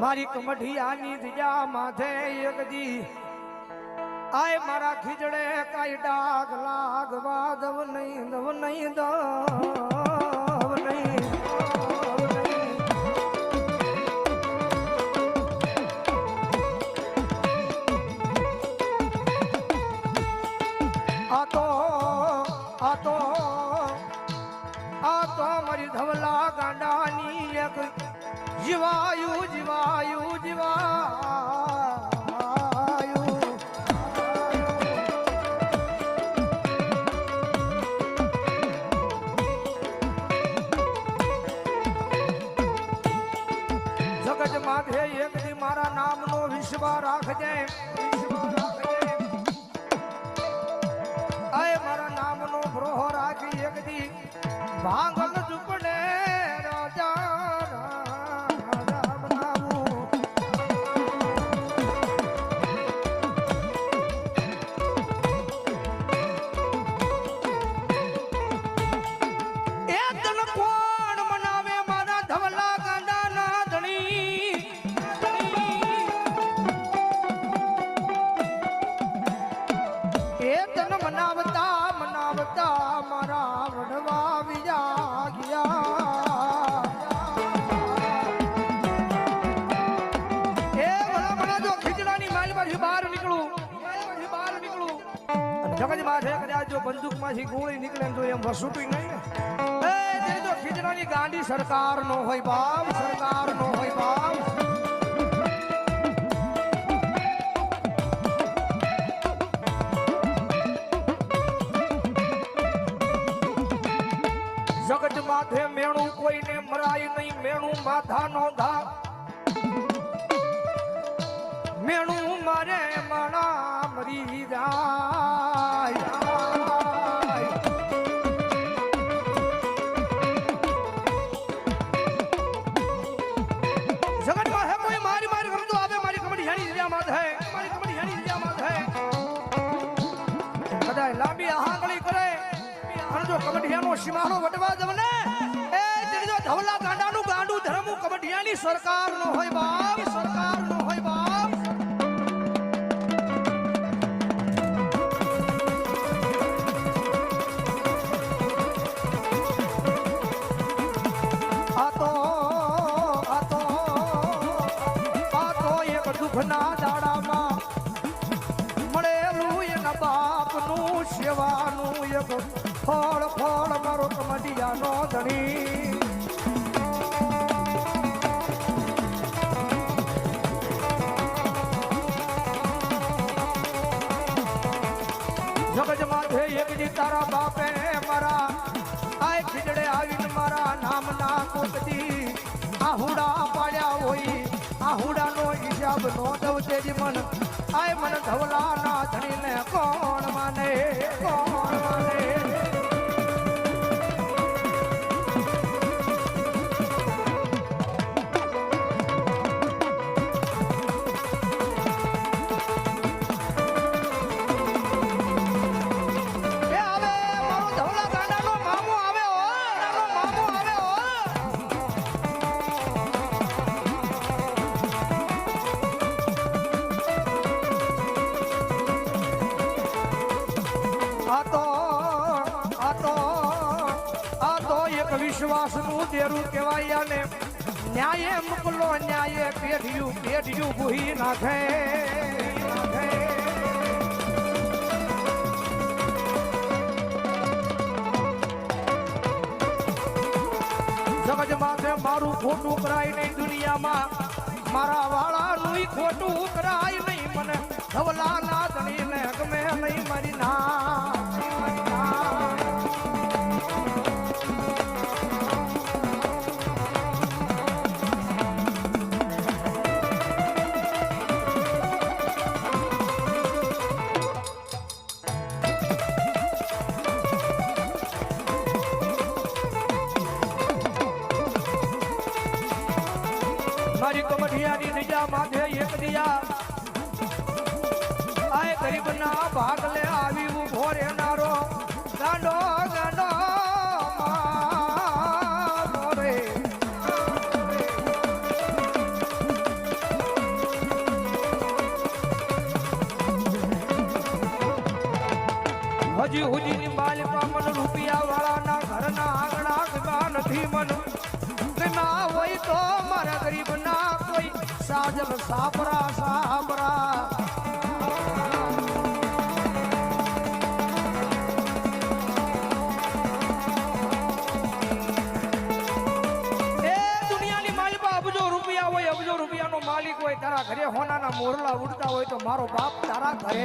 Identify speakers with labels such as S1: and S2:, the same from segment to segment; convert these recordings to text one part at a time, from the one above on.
S1: મારી કમઢિયાની દિયા માથે એક દી આય મારા ખીજડે કાઈ ડાગ લાગવા દવ નહીં દવ નહીં દવ નહીં. આ તો આ તો આ તો મારી ધવલા ગાંડાની એક જીવાયુ જીવાયુ જીવાયુ જગત માથે એક મારા નામનો વિશ્વા રાખજે. અને છે કદાચ જો બંદૂકમાંથી ગોળી નીકળે તો એમ વસૂટું નહીં ને. તે ખીચડાની ગાંડી સરકાર નો હોય બાપ, સરકાર નો હોય બાપ. જગત માથે મેણું કોઈને મરાય નહીં, મેણું માથા નો ધા સીમાડો વટવા દવને એ તેની જો ધવલા ગાંડાનું ગાંડું ધર્મ કબડિયાની સરકાર નો હોય બાપ. સરકાર નો હોય બાપ દુઃખના દાડામાં મળેલું એના બાપનું સેવાનું એક ફળ ફળ મારો કમડિયાનો ધણી. જગજ માથે એક દી તારા બાપે મારા આય ખીજડે આવીને મારા નામના કોટજી આહુડા પાડ્યા હોય, આહુડાનો હિસાબ નો દવ તેજી મન. આય મન ધવલાના ધણીને કોણ માને કોણ માને? એક વિશ્વાસનું દેરું કહેવાય અને ન્યાયે મોકલો, ન્યાયે પેઢિયું પેઢિયું ભૂહી નાખે. મારું ખોટું કરાય નહીં દુનિયામાં. મારા વાળાનું ખોટું કરાય નહીં મને ધવલા ના ધણીને ગમે નહીં મારી ના હજી હુજી બાલિકા મન રૂપિયા ઘરના આગળ આગા નથી મન. ના હોય તો મારા ગરીબ ના કોઈ સાપરા સાપરા તારા ઘરે હોનાના મોરલા ઉડતા હોય તો મારો બાપ તારા ઘરે.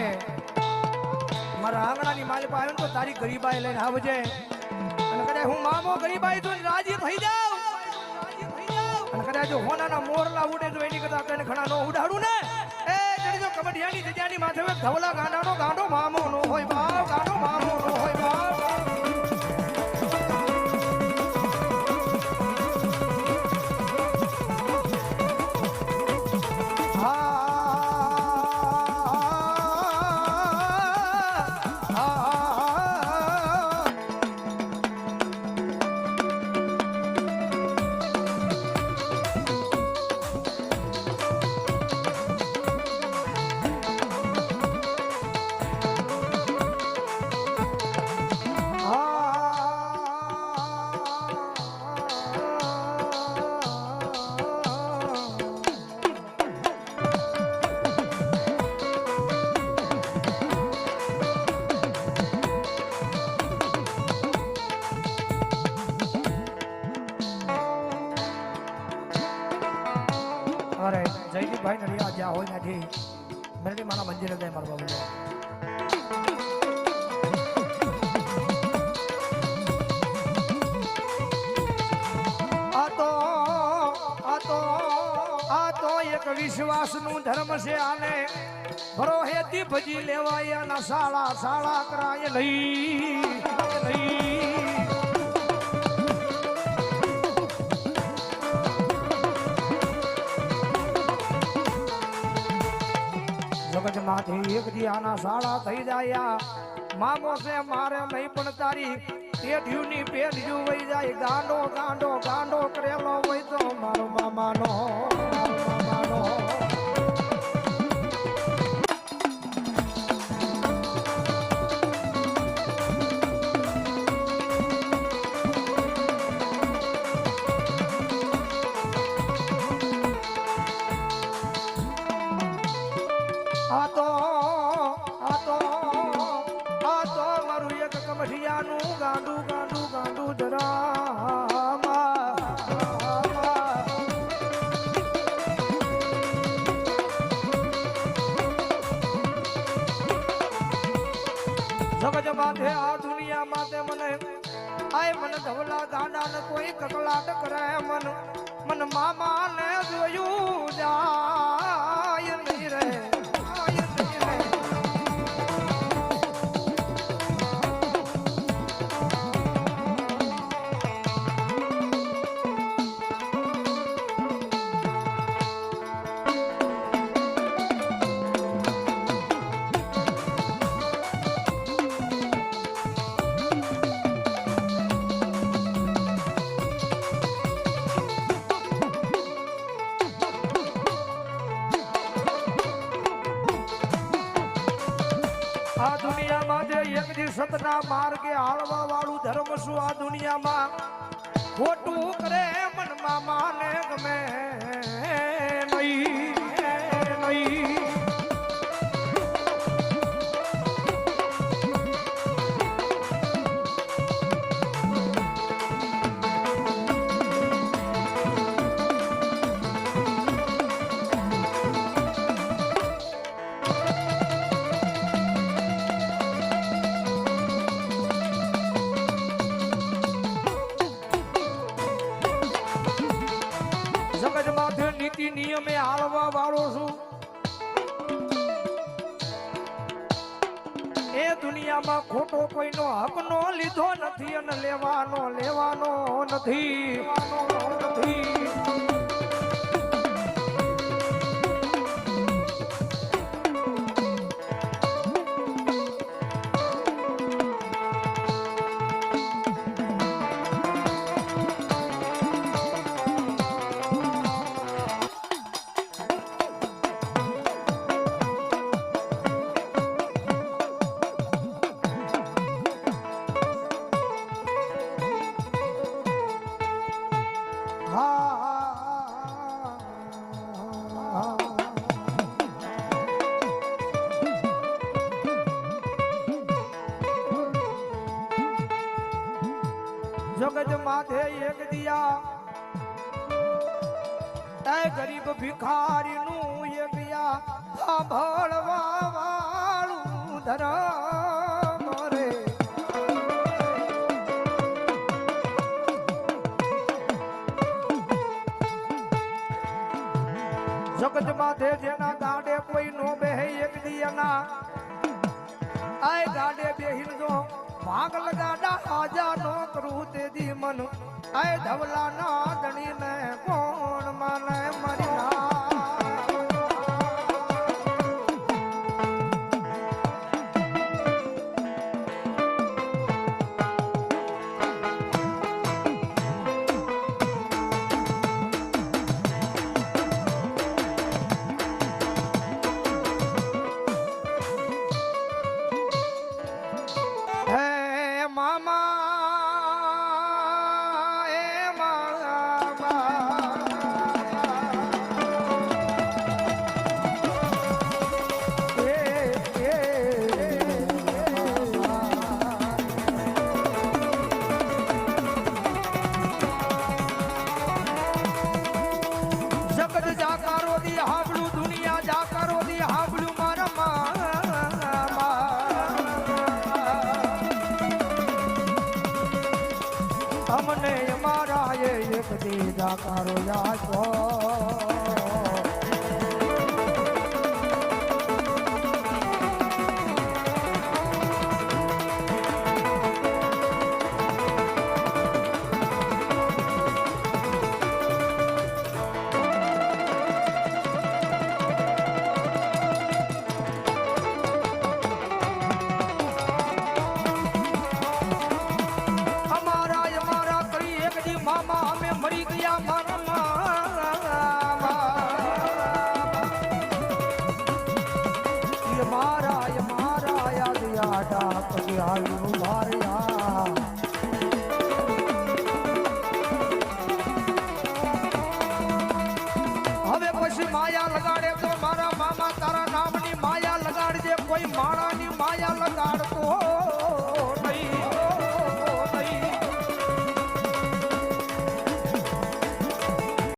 S1: મારા આંગણાની માલિકા આવે તો તારી ગરીબાઈ લઈને આવજે. અને કદાચ હું મામો ગરીબાઈ તો રાજી થઈ જાઉં. અને કદાચ જો હોનાના મોરલા ઉડે તો એની કરતા કને ઘણા નો ઉડાડું ને. એ જડી જો કબડિયાની જગ્યાની માથે ધવલા ગાંડાનો ગાંડો મામો નો હોય બાપ ગાંડો મામો નો હોય જયદીપભાઈ નડિયા જ્યાં હોય ત્યાંથી. મેરડી મારા મંદિરે જાય મારા બાબુ એક વિશ્વાસનું ધર્મ છે આને. ભરોહેતી ભજી લેવાય ના સાળા શાળા કરાય નહીં નહીં જગતમાંથી એક દી આના શાળા થઈ જાય. મામો છે મારે નહીં, પણ તારી પેઢ્યું ની પેઢ્યું વહી જાય. ગાંડો ગાંડો ગાંડો કરેલો હોય તો મારો મામાનો મામાનો. આ તો આ તો આ તો મારું એક કમઠિયાનું ગાંડું ગાંડું ગાંડું ધરામાં જગત માથે આ દુનિયા માથે મને. આય મને ધવલા ગાંડા ને કોઈ કકલાટ કરે મન. મન મામા ને જોયું જાય નહીં ખોટું કરે માને ગમે. દુનિયામાં ખોટો કોઈનો હક નો લીધો નથી અને લેવાનો લેવાનો નથી નથી. માથે એક દિયા. એ ગરીબ ભિખારી નું એક યા સાંભળવા જગત માથે જેના ગાડે કોઈ નો બેહે એક દિયાના. આય ગાડે બેહીન જો ભાગ લગાડા આજા નો કરું તે દી મન. આય ધવલા ના દીધા કારો યાદો અમારા પગે આવ્યું માર્યા